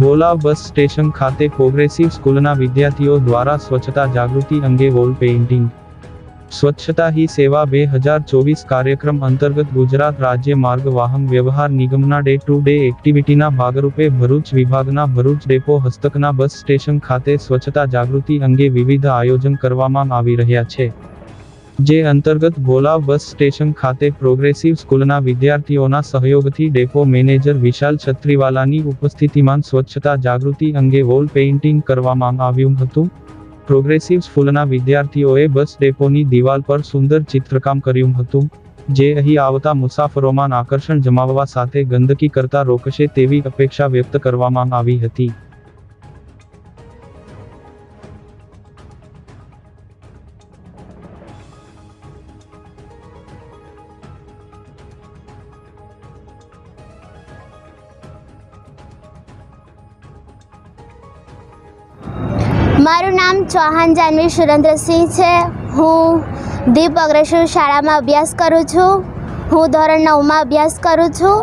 Bhola bus station ખાતે progressive સ્કૂલના વિદ્યાર્થીઓ દ્વારા સ્વચ્છતા જાગૃતિ અંગે વોલ પેઇન્ટિંગ. સ્વચ્છતા હી સેવા બે હજાર ચોવીસ કાર્યક્રમ અંતર્ગત ગુજરાત રાજ્ય માર્ગ વાહન વ્યવહાર નિગમના ડે ટુ ડે એક્ટિવિટીના ભાગરૂપે ભરૂચ વિભાગના ભરૂચ ડેપો હસ્તકના બસ સ્ટેશન ખાતે સ્વચ્છતા જાગૃતિ અંગે વિવિધ આયોજન કરવામાં આવી રહ્યા છે. જે અંતર્ગત ભોલા બસ સ્ટેશન ખાતે પ્રોગ્રેસિવ સ્કૂલના વિદ્યાર્થીઓના સહયોગથી ડેપો મેનેજર વિશાલ છત્રીવાલાની ઉપસ્થિતિમાં સ્વચ્છતા જાગૃતિ અંગે વોલ પેઇન્ટિંગ કરવામાં આવ્યું હતું. પ્રોગ્રેસિવ સ્કૂલના વિદ્યાર્થીઓએ બસ ડેપોની દિવાલ પર સુંદર ચિત્રકામ કર્યું હતું, જે અહીં આવતા મુસાફરોમાં આકર્ષણ જમાવવા સાથે ગંદકી કરતા રોકશે તેવી અપેક્ષા વ્યક્ત કરવામાં આવી હતી. મારું નામ ચૌહાણ જાનવી સુરેન્દ્રસિંહ છે. હું દીપ અગ્રેસર શાળામાં અભ્યાસ કરું છું. હું ધોરણ નવમાં અભ્યાસ કરું છું.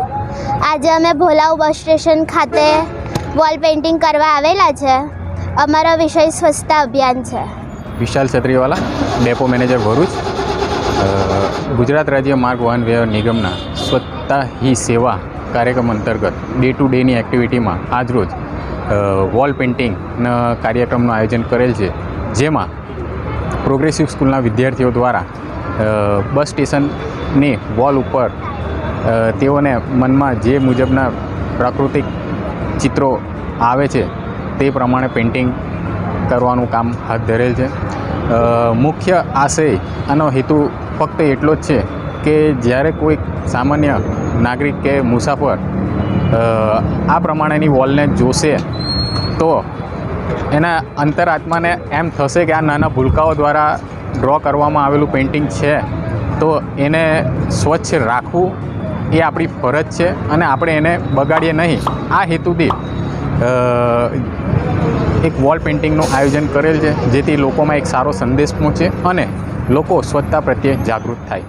આજે અમે ભોલાવ બસ સ્ટેશન ખાતે વોલ પેઇન્ટિંગ કરવા આવેલા છે. અમારો વિષય સ્વચ્છતા અભિયાન છે. Vishal Chhatriwala, depot manager Bharuch. Gujarat રાજ્ય માર્ગ વાહન વ્યવહાર નિગમના સ્વચ્છતા હી સેવા કાર્યક્રમ અંતર્ગત ડે ટુ ડેની એક્ટિવિટીમાં આજરોજ વોલ પેઇન્ટિંગના કાર્યક્રમનું આયોજન કરેલ છે. જેમાં પ્રોગ્રેસિવ સ્કૂલના વિદ્યાર્થીઓ દ્વારા બસ સ્ટેશનની વોલ ઉપર તેઓને મનમાં જે મુજબના પ્રાકૃતિક ચિત્રો આવે છે, તે પ્રમાણે પેઇન્ટિંગ કરવાનું કામ હાથ ધરેલ છે. મુખ્ય આશય આનો હેતુ ફક્ત એટલો જ છે કે જ્યારે કોઈ સામાન્ય નાગરિક કે મુસાફર આ પ્રમાણેની વોલને જોશે તો એના અંતરાત્માને એમ થશે કે આ નાના ભૂલકાઓ દ્વારા ડ્રો કરવામાં આવેલું પેઇન્ટિંગ છે. તો એને સ્વચ્છ રાખવું એ આપણી ફરજ છે અને આપણે એને બગાડીએ નહીં. આ હેતુથી એક વોલ પેઇન્ટિંગનું આયોજન કરેલ છે, જેથી લોકોમાં એક સારો સંદેશ પહોંચે અને લોકો સ્વચ્છતા પ્રત્યે જાગૃત થાય.